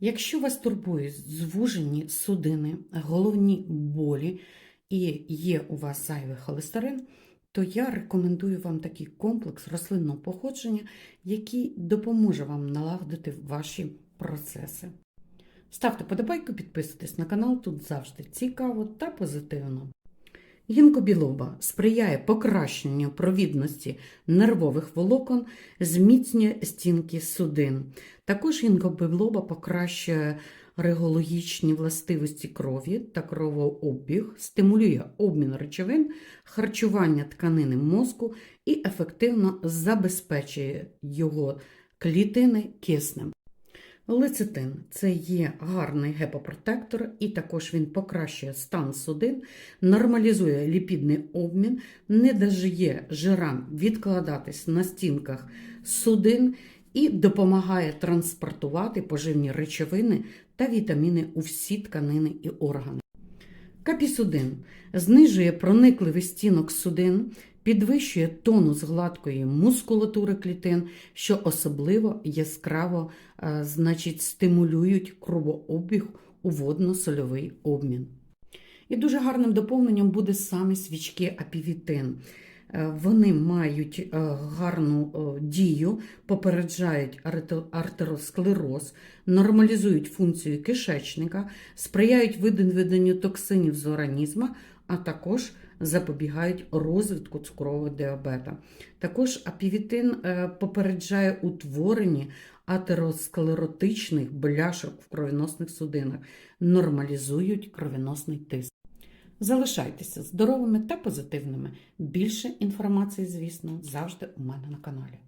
Якщо вас турбують звужені судини, головні болі і є у вас зайвий холестерин, то я рекомендую вам такий комплекс рослинного походження, який допоможе вам налагодити ваші процеси. Ставте подобайку, підписуйтесь на канал, тут завжди цікаво та позитивно. Гінкобілоба сприяє покращенню провідності нервових волокон, зміцнює стінки судин. Також гінкобілоба покращує регологічні властивості крові та кровообіг, стимулює обмін речовин, харчування тканини мозку і ефективно забезпечує його клітини киснем. Лецитин це є гарний гепопротектор, і також він покращує стан судин, нормалізує ліпідний обмін, не дає жирам відкладатись на стінках судин і допомагає транспортувати поживні речовини та вітаміни у всі тканини і органи. Капісудин знижує проникливий стінок судин, підвищує тонус гладкої мускулатури клітин, що особливо яскраво е, значить, стимулюють кровообіг у водно-сольовий обмін. І дуже гарним доповненням буде саме свічки апівітин. Е, Вони мають е, гарну е, дію, попереджають арте- артеросклероз, нормалізують функцію кишечника, сприяють виведенню токсинів з організму, а також запобігають розвитку цукрового діабета. Також апівітин попереджає утворення атеросклеротичних бляшок в кровоносних судинах, нормалізують кровоносний тиск. Залишайтеся здоровими та позитивними. Більше інформації, звісно, завжди у мене на каналі.